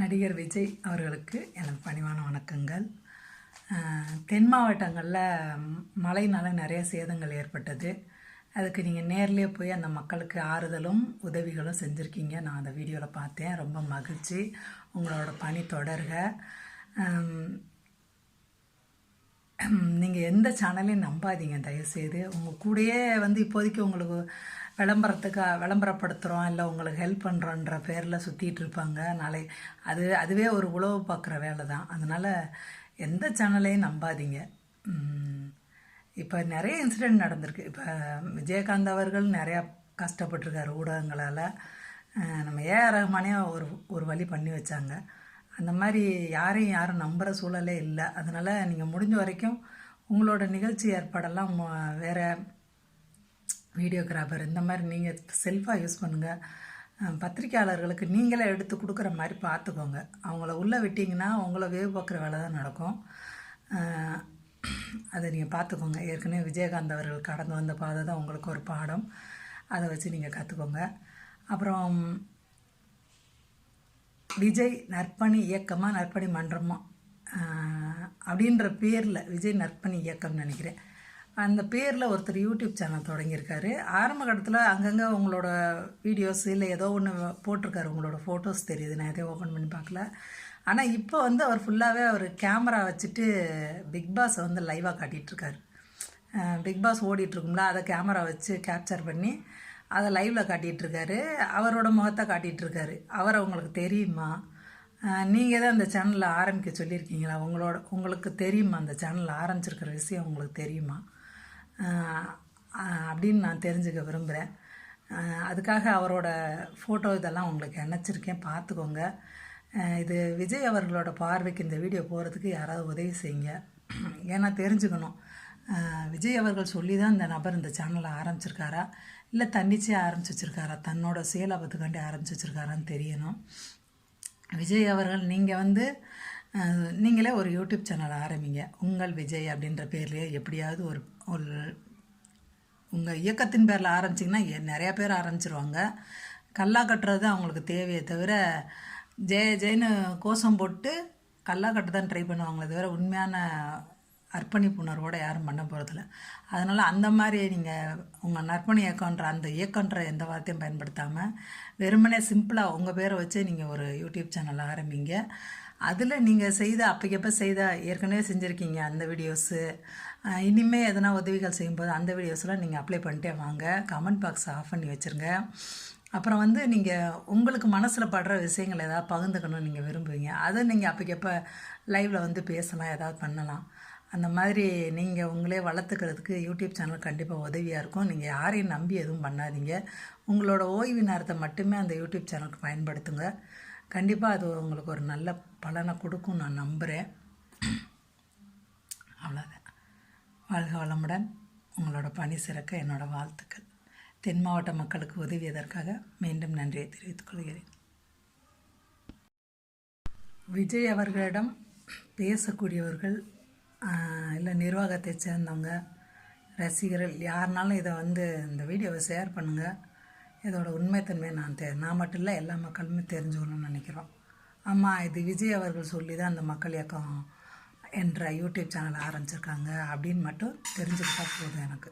நடிகர் விஜய் அவர்களுக்கு எனது பணிவான வணக்கங்கள். தென் மாவட்டங்களில் மழைனால நிறைய சேதங்கள் ஏற்பட்டது. அதுக்கு நீங்கள் நேர்லேயே போய் அந்த மக்களுக்கு ஆறுதலும் உதவிகளும் செஞ்சுருக்கீங்க. நான் அந்த வீடியோவில் பார்த்தேன். ரொம்ப மகிழ்ச்சி. உங்களோட பணி தொடர்க. நீங்கள் எந்த சேனலையும் நம்பாதீங்க. தயவுசெய்து உங்கள் கூடயே வந்து இப்போதைக்கு உங்களுக்கு விளம்பரத்துக்கு விளம்பரப்படுத்துகிறோம் இல்லை உங்களுக்கு ஹெல்ப் பண்ணுறோன்ற பேரில் சுற்றிட்டு இருப்பாங்க. நாளை அது அதுவே ஒரு உழவு பார்க்குற வேலை தான். அதனால் எந்த சேனலையும் நம்பாதீங்க. இப்போ நிறைய இன்சிடெண்ட் நடந்திருக்கு. இப்போ விஜயகாந்த் அவர்கள் நிறையா கஷ்டப்பட்டிருக்காரு ஊடகங்களால். நம்ம ஏஆர் ரஹ்மானே ஒரு ஒரு வழி பண்ணி வச்சாங்க. அந்த மாதிரி யாரையும் யாரும் நம்புகிற சூழலே இல்லை. அதனால் நீங்கள் முடிஞ்ச வரைக்கும் உங்களோட நிகழ்ச்சி ஏற்பாடெல்லாம் வேறு வீடியோகிராஃபர் இந்த மாதிரி நீங்கள் செல்ஃபாக யூஸ் பண்ணுங்கள் பத்திரிக்கையாளர்களுக்கு நீங்களே எடுத்து கொடுக்குற மாதிரி பார்த்துக்கோங்க அவங்கள உள்ளே விட்டிங்கன்னா உங்களை வேவு பார்க்குற வேலை தான் நடக்கும். அதை நீங்கள் பார்த்துக்கோங்க ஏற்கனவே விஜயகாந்த் அவர்கள் கடந்து வந்த பாதை தான் உங்களுக்கு ஒரு பாடம். அதை வச்சு நீங்கள் கற்றுக்கோங்க அப்புறம் விஜய் நற்பணி இயக்கமாக நற்பணி மன்றமா? அப்படின்ற பேரில் விஜய் நற்பணி இயக்கம்னு நினைக்கிறேன். அந்த பேரில் ஒருத்தர் யூடியூப் சேனல் தொடங்கியிருக்காரு. ஆரம்ப கட்டத்தில் அங்கங்கே உங்களோட வீடியோஸ் இல்லை ஏதோ ஒன்று போட்டிருக்காரு. உங்களோட ஃபோட்டோஸ் தெரியுது. நான் எதையும் ஓப்பன் பண்ணி பார்க்கல. ஆனால் இப்போ வந்து அவர் ஃபுல்லாகவே அவர் கேமரா வச்சுட்டு பிக் பாஸை வந்து லைவாக காட்டிகிட்ருக்காரு பிக் பாஸ் ஓடிட்டுருக்கும்ல அதை கேமரா வச்சு கேப்சர் பண்ணி அதை லைவில் காட்டிகிட்ருக்காரு அவரோட முகத்தை காட்டிகிட்ருக்காரு அவரை உங்களுக்கு தெரியுமா? நீங்கள் தான் அந்த சேனலில் ஆரம்பிக்க சொல்லியிருக்கீங்களா உங்களோட உங்களுக்கு தெரியுமா? அந்த சேனலில் ஆரம்பிச்சிருக்கிற விஷயம் உங்களுக்கு தெரியுமா? அப்படின்னு நான் தெரிஞ்சுக்க விரும்புகிறேன் அதுக்காக அவரோட ஃபோட்டோ இதெல்லாம் உங்களுக்கு இணைச்சிருக்கேன் பார்த்துக்கோங்க. இது விஜய் அவர்களோட பார்வைக்கு இந்த வீடியோ போகிறதுக்கு யாராவது உதவி செய்யுங்க. ஏன்னா தெரிஞ்சுக்கணும். விஜய் அவர்கள் சொல்லி தான் இந்த நபர் இந்த சேனலை ஆரம்பிச்சிருக்காரா? இல்லை தன்னிச்சையாக ஆரம்பிச்சு வச்சிருக்காரா தன்னோட செயலாபத்துக்காண்டி ஆரம்பிச்சு வச்சிருக்காரான்னு தெரியணும். விஜய் அவர்கள் நீங்கள் வந்து நீங்களே ஒரு யூடியூப் சேனல் ஆரம்பிங்க. உங்கள் விஜய் அப்படின்ற பேர்லேயே எப்படியாவது ஒரு ஒரு உங்கள் இயக்கத்தின் பேரில் ஆரம்பிச்சிங்கன்னா நிறையா பேர் ஆரம்பிச்சிருவாங்க. கல்லா கட்டுறது தான் அவங்களுக்கு தேவையே தவிர ஜெய ஜெயின்னு கோஷம் போட்டு கல்லா கட்டு தான் ட்ரை பண்ணுவாங்களே தவிர உண்மையான அர்ப்பணிப்பு உணர்வோடு யாரும் பண்ண போகிறதில்ல அதனால் அந்த மாதிரி நீங்கள் உங்கள் நற்பணி இயக்கன்ற அந்த இயக்கன்ற எந்த வார்த்தையும் பயன்படுத்தாமல் வெறுமனே சிம்பிளாக உங்கள் பேரை வச்சு நீங்கள் ஒரு யூடியூப் சேனல் ஆரம்பிங்க. அதில் நீங்கள் செய்த அப்பைக்கப்போ செய்த ஏற்கனவே செஞ்சுருக்கீங்க அந்த வீடியோஸு இனிமேல் எதனா உதவிகள் செய்யும்போது அந்த வீடியோஸ்லாம் நீங்கள் அப்ளை பண்ணிட்டே வாங்க. கமெண்ட் பாக்ஸ் ஆஃப் பண்ணி வச்சுருங்க. அப்புறம் வந்து நீங்கள் உங்களுக்கு மனசில் படுற விஷயங்கள் ஏதாவது பகிர்ந்துக்கணும்னு நீங்கள் விரும்புவீங்க. அதை நீங்கள் அப்பைக்கப்போ லைவில் வந்து பேசலாம் ஏதாவது பண்ணலாம். அந்த மாதிரி நீங்கள் உங்களே வளர்த்துக்கிறதுக்கு யூடியூப் சேனல் கண்டிப்பாக உதவியாக இருக்கும். நீங்கள் யாரையும் நம்பி எதுவும் பண்ணாதீங்க. உங்களோட ஓய்வு நேரத்தை மட்டுமே அந்த யூடியூப் சேனலுக்கு பயன்படுத்துங்க. கண்டிப்பாக அது உங்களுக்கு ஒரு நல்ல பலனை கொடுக்கும் நான் நம்புகிறேன் அவ்வளோதான் வாழ்க வளமுடன். உங்களோட பணி சிறக்க என்னோடய வாழ்த்துக்கள். தென் மாவட்ட மக்களுக்கு உதவியதற்காக மீண்டும் நன்றியை தெரிவித்துக் கொள்கிறேன். விஜய் அவர்களிடம் பேசக்கூடியவர்கள் இல்லை நிர்வாகத்தை சேர்ந்தவங்க ரசிகர்கள் யாருனாலும் இதை வந்து இந்த வீடியோவை ஷேர் பண்ணுங்கள் இதோட உண்மைத்தன்மையை நான் தெ நான் மட்டும் இல்லை எல்லா மக்களுமே தெரிஞ்சுக்கணும்னு நினைக்கிறோம். ஆமாம் இது விஜய் அவர்கள் சொல்லி தான் அந்த மக்கள் இயக்கம் என்ற யூடியூப் சேனல் ஆரம்பிச்சிருக்காங்க அப்படின்னு மட்டும் தெரிஞ்சுக்கிட்டா போதும் எனக்கு.